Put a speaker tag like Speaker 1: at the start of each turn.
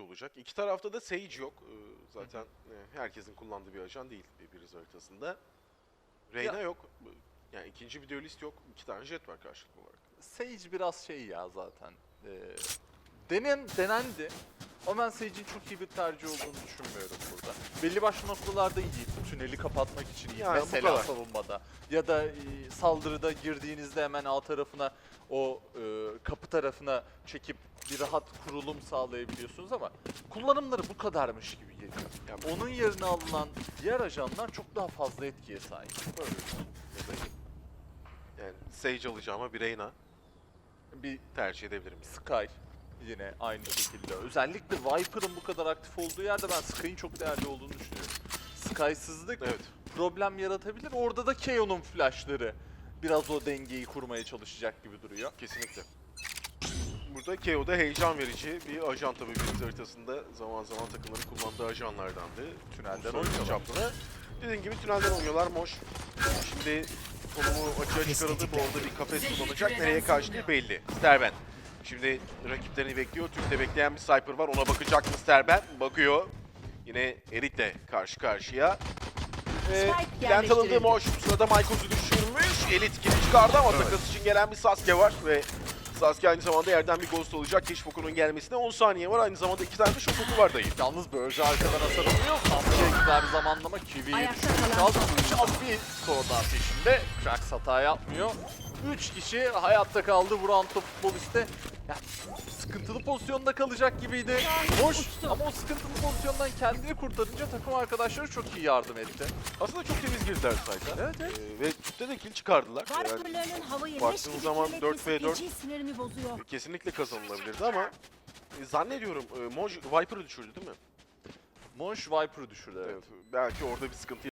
Speaker 1: olacak. İki tarafta da Sage yok. Ee, Zaten e, herkesin kullandığı bir ajan değil bir haritasında. Reyna
Speaker 2: Ya-
Speaker 1: yok. Yani ikinci bir duelist yok. İki tane jet var karşılıklı olarak.
Speaker 2: Sage biraz şey ya zaten. Ee, denen, denendi. Ama ben Sage'in çok iyi bir tercih olduğunu düşünmüyorum burada. Belli başlı noktalarda iyi. Tüneli kapatmak için iyi.
Speaker 1: Yani bu
Speaker 2: Mesela
Speaker 1: kadar.
Speaker 2: savunmada. Ya da e, saldırıda girdiğinizde hemen A tarafına o e, kapı tarafına çekip bir rahat kurulum sağlayabiliyorsunuz ama kullanımları bu kadarmış gibi geliyor.
Speaker 1: Yani
Speaker 2: Onun yerine alınan diğer ajanlar çok daha fazla etkiye sahip. Böyle
Speaker 1: yani Sage alacağıma bir Reyna
Speaker 2: bir
Speaker 1: tercih edebilirim.
Speaker 2: Sky yine aynı şekilde. Özellikle Viper'ın bu kadar aktif olduğu yerde ben Sky'ın çok değerli olduğunu düşünüyorum. Skysızlık
Speaker 1: Evet.
Speaker 2: problem yaratabilir. Orada da Keo'nun flashları biraz o dengeyi kurmaya çalışacak gibi duruyor.
Speaker 1: Kesinlikle. Burada KO'da heyecan verici bir ajan tabii Blitz haritasında zaman zaman takımların kullandığı ajanlardandı.
Speaker 2: Tünelden oynuyorlar.
Speaker 1: çaplı. Dediğim gibi tünelden oynuyorlar Moş. Şimdi konumu açığa çıkarıldı. Bu arada bir kafes kullanacak. Nereye kaçtığı belli. Sterben. Şimdi rakiplerini bekliyor. Türk'te bekleyen bir Sniper var. Ona bakacak mı Sterben? Bakıyor. Yine Erit'le karşı karşıya. Ve
Speaker 3: Spike
Speaker 1: Plant alındı
Speaker 3: yerleştirildi.
Speaker 1: Moş. Bu sırada Michael'su düşürmüş. Elit kimi çıkardı ama takas için gelen bir Sasuke var ve Sasuke aynı zamanda yerden bir ghost olacak. Keşfoku'nun gelmesine 10 saniye var. Aynı zamanda iki tane de şokoku var dayı.
Speaker 2: Yalnız Burge arkadan hasar alıyor. Samsu'ya güzel bir zamanlama. Kiwi'yi düşürmüş. Az bir sonra peşinde. Krax hata yapmıyor. 3 kişi hayatta kaldı Vuranto futboliste. Yani sıkıntılı pozisyonda kalacak gibiydi. Boş ama o sıkıntılı pozisyondan kendini kurtarınca takım arkadaşları çok iyi yardım etti.
Speaker 1: Aslında çok temiz girdiler sayda.
Speaker 2: Evet evet.
Speaker 1: Ee, ve Türk'te de kill çıkardılar. Yani
Speaker 3: Varpırlarının havayı
Speaker 1: baktığın
Speaker 3: leş gibi
Speaker 1: zaman
Speaker 3: kirletmesi
Speaker 1: 4v4
Speaker 3: feci sinirimi bozuyor.
Speaker 1: kesinlikle kazanılabilirdi ama e, zannediyorum e, Moj Viper'ı düşürdü değil mi?
Speaker 2: Monş Viper'ı düşürdü evet.
Speaker 1: Evet. Belki orada bir sıkıntı